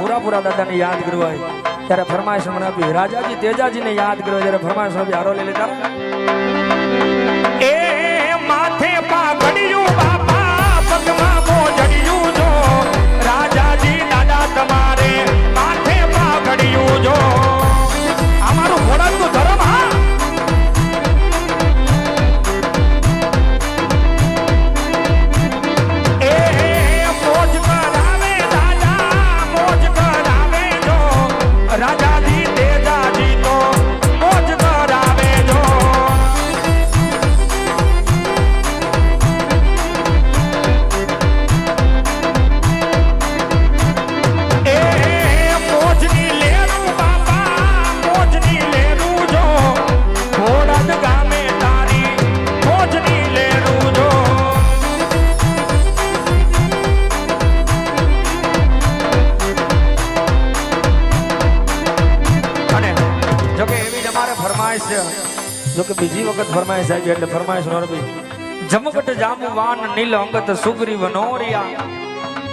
હુરાપુરા દાદાને યાદ કરવા ત્યારે ફરમાઈશ આપી, રાજાજી, તેજાજીને યાદ કરવા. જ્યારે ફરમાઈશ આપી, હારો લઈ લેતા જો કે બીજી વખત ફરમાઈશ આવી એટલે ફરમાઈશ નો રબી જમકટ જામવાન નીલ અંગત સુગ્રીવ નોરિયા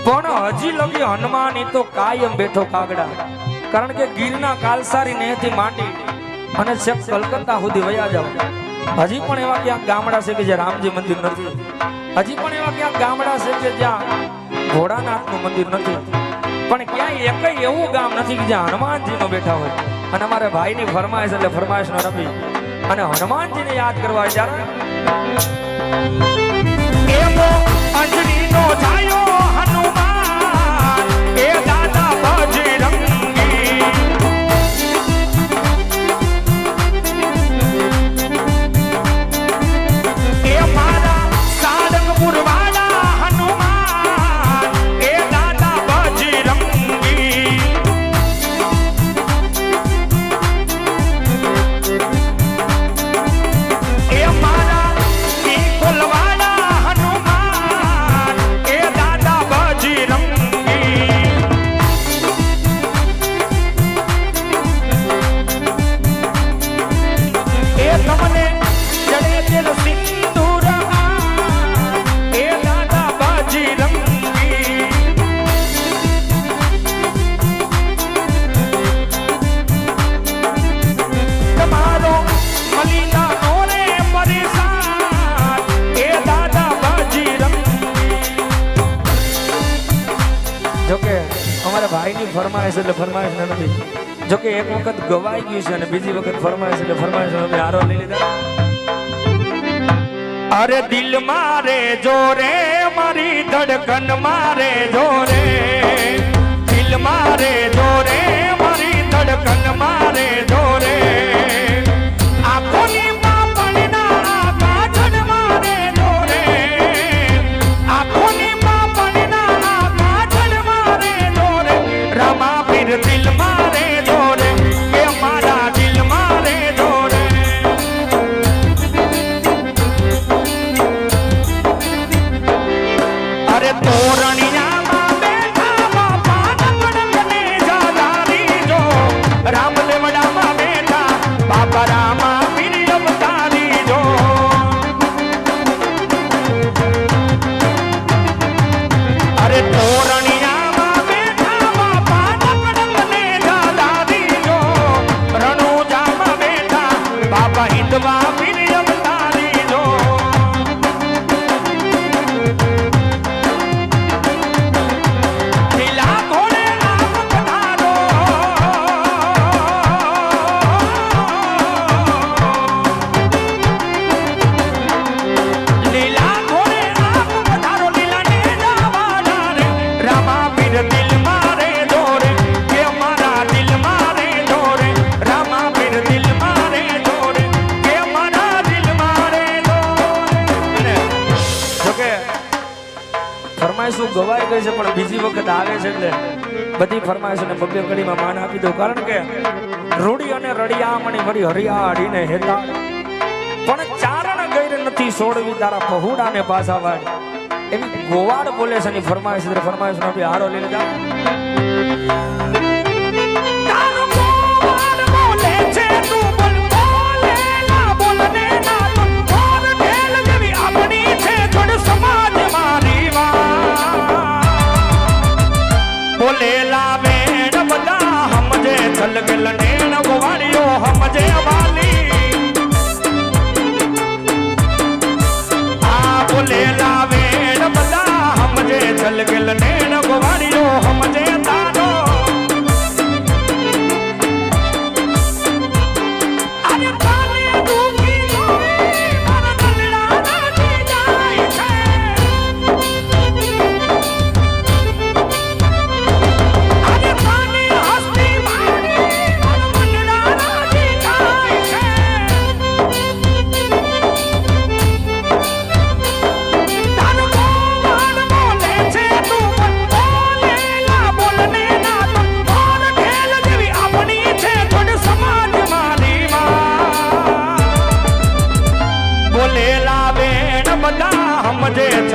પણ હજી લગી હનુમાન તો કાયમ બેઠો કાગડા. કારણ કે ગીરના કાલસારી નેહથી માંડી અને છેક કલકત્તા સુધી વયા જાવ. હજી પણ એવા ક્યાંક ગામડા છે કે જ્યાં રામજી મંદિર નથી. હજી પણ એવા ક્યાંક ગામડા છે કે જ્યાં ભોળાનાથનું મંદિર નથી. પણ ક્યાંય એક એવું ગામ નથી કે જ્યાં હનુમાનજીનો બેઠા હોય. અને અમારે ભાઈની ફરમાઈશ એટલે ફરમાયશ નો રબી. અને હનુમાનજીને યાદ કરવા ત્યારે એમો છાયો ફરમાઈશ એટલે ફરમાઈશ નથી. જોકે એક વખત ગવાઈ ગયું છે અને બીજી વખત ફરમાઈશ એટલે ફરમાઈશ અમે હારો લઈ લીધા. અરે દિલ મારે જોરે મારી ધડકન મારે જોરે દિલ મારે જોરે ગવાઈ ગઈ છે, પણ બીજી વખત આવે છે એટલે બધી ફરમાઈશોને બબ્બે કડીમાં માન આપી દો કારણ કે રૂડી અને રડિયામણી વળી હરિયાળીને હેતા. પણ ચારણ ગઈ નથી સોડવી, તારા પહોડાને પાછા વાળ એવી ગોવાડ બોલે છે એની ફરમાઈશ, એટલે ફરમાઈશ નો બી હારો લઈ લીધા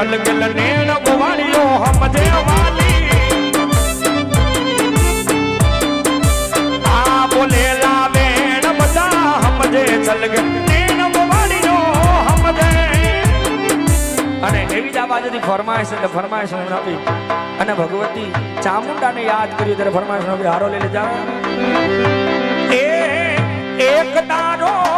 છલકલ નેણ ગોવાળીઓ હમજે વાલી. આ બોલેલા બેન બધા હમજે છલકલ નેણ ગોવાળીઓ હમજે અને એવી જ આ બાજુથી ફરમાઈશ એટલે ફરમાઈશ હું આપી. અને ભગવતી ચામુંડાને યાદ કર્યું ત્યારે ફરમાઈશ આપી. હારો લઈ લેજા. એ, એક તારો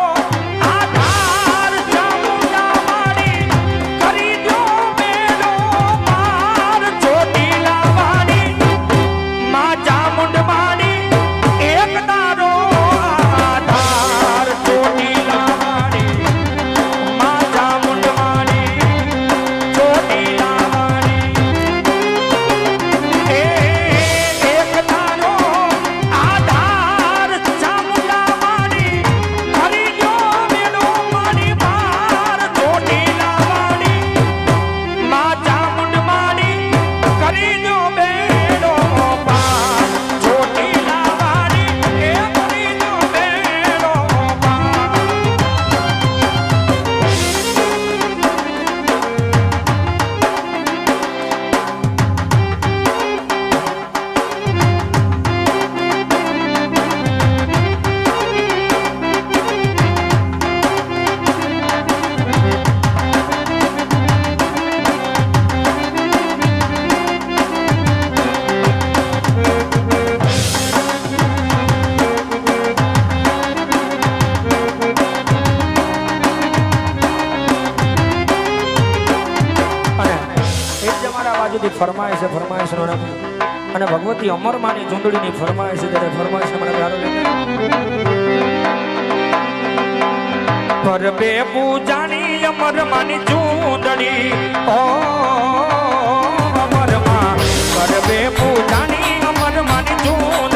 બાજુથી ફરમાય છે, ફરમાય નો અને ભગવતી અમરમાની ચૂંદડીની ફરમાય છે, ત્યારે ફરમાઈશ મને હારો પરબે પૂજાની અમર માની ચૂંદડી ઓ, અમરમાં અમર માની પૂજાની